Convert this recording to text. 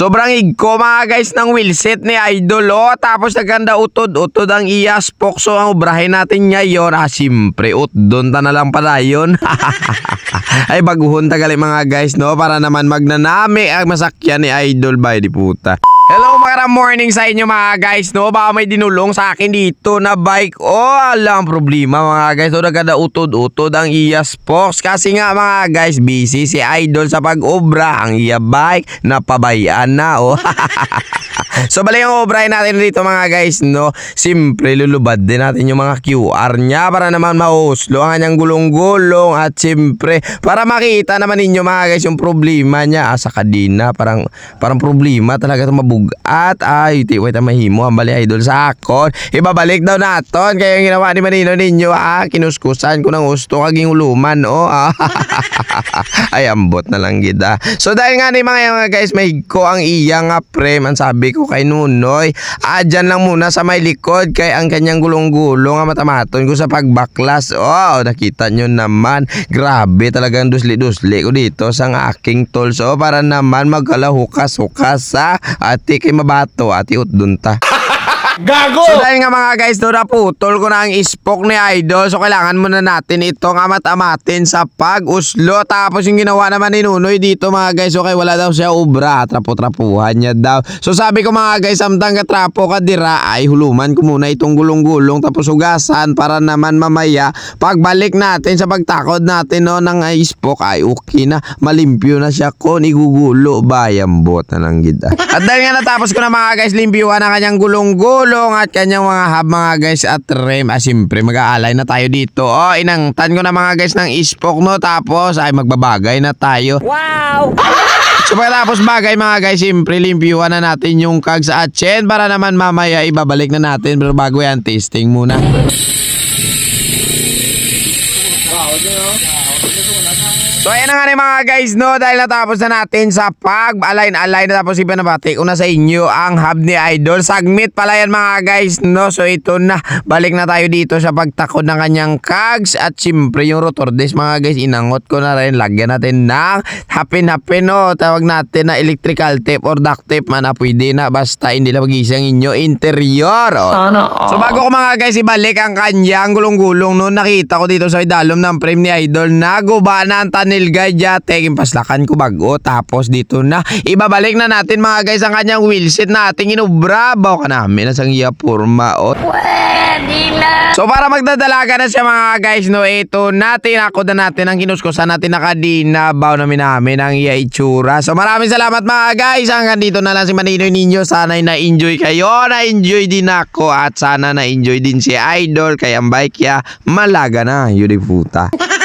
Sobrang igko mga guys ng wheelset ni Idol oh. Tapos naganda utod-utod ang iya spoke. So ang ubrahin natin ngayon. Ah, simpre utdon ta na lang pala yun. Ay baguhon tagali mga guys no. Para naman magnanami ang masakyan ni Idol by di puta. Mga morning sa inyo mga guys no? Baka may dinulong sa akin dito na bike. Oh alam problema mga guys. So nagkada utod-utod ang iya spokes Kasi nga mga guys busy si Idol sa pag-obra. Ang iya bike napabayaan na oh So balik ang obrahin natin dito mga guys no? Simpre lulubad din natin yung mga QR niya Para naman mahuslo ang kanyang gulong-gulong At simpre para makita naman ninyo mga guys yung problema niya. Ah, Sa kadina parang, parang problema talaga ito mabugat Ay ti wait mahimo ang bali idol sa akon Ibabalik daw naton Kaya yung ginawa ni Manino ninyo ah Kinuskusan ko ng gusto kaging uluman oh. Ah. Ay ambot na lang gida So dahil nga ni mga guys may ko ang iya nga pre man sabi ko kay Nunoy. Ah dyan lang muna sa may likod kay ang kanyang gulong-gulong nga matamaton ko sa pagbaklas. Oh nakita nyo naman. Grabe talagang dusli-dusli ko dito sa aking tools oh para naman magkala hukas-hukas sa ati kay mabato ati utdunta Gago! So dahil nga mga guys, no, naputol ko na ang spoke ni Idol. So kailangan muna natin itong amat-amatin sa pag-uslo. Tapos yung ginawa naman ni Nunoy dito mga guys, okay, wala daw siya ubra. Trapo-trapuhan niya daw. So sabi ko mga guys, samtang katrapo ka dira, ay huluman ko muna itong gulong-gulong tapos hugasan para naman mamaya pagbalik natin sa pagtakod natin no, ng ay spoke, ay okay na. Malimpyo na siya ko, igugulo. Bayambot na lang gida. At dahil nga natapos ko na mga guys, limpyuhan ang kanyang gulong-gulong at kanyang mga hub mga guys at rem. Ah, siyempre mag-aalay na tayo dito. Oh, inangtan ko na mga guys ng spoke no. Tapos ay magbabagay na tayo. Wow! So pagkatapos bagay mga guys, siyempre limpyuhan na natin yung kag sa atchen para naman mamaya ibabalik na natin. Pero bago yan, tasting muna. So ayan na nga mga guys no? Dahil natapos na natin sa pag-align-align na tapos iba na bati ko na sa inyo ang hub ni Idol. Sagmit pala yan mga guys no? So ito na. Balik na tayo dito sa pagtakod ng kanyang cogs at siyempre yung rotor disc mga guys inangot ko na rin. Lagyan natin ng hapin-hapin no? Tawag natin na electrical tape or duct tape man. Na pwede na. Basta hindi lang mag-isang inyo. Interior. Oh. Sana all. So bago ko mga guys ibalik ang kanyang gulong-gulong no? Nakita ko dito sa idalom ng frame ni Idol. Na guba na ang tanil gadya teking paslakan ko bago tapos dito na ibabalik na natin mga guys ang kanyang wheelset na ating inubra baw ka namin na sang iya porma o na! So para magdadalaga na siya mga guys no ito natin ako na natin ang kinuskusan natin na kadina baw namin namin ang iya itsura. So maraming salamat mga guys hanggang dito na lang si Maninoy ninyo sana'y na-enjoy kayo na-enjoy din ako at sana na-enjoy din si Idol kaya ang bike ya malaga na yun puta.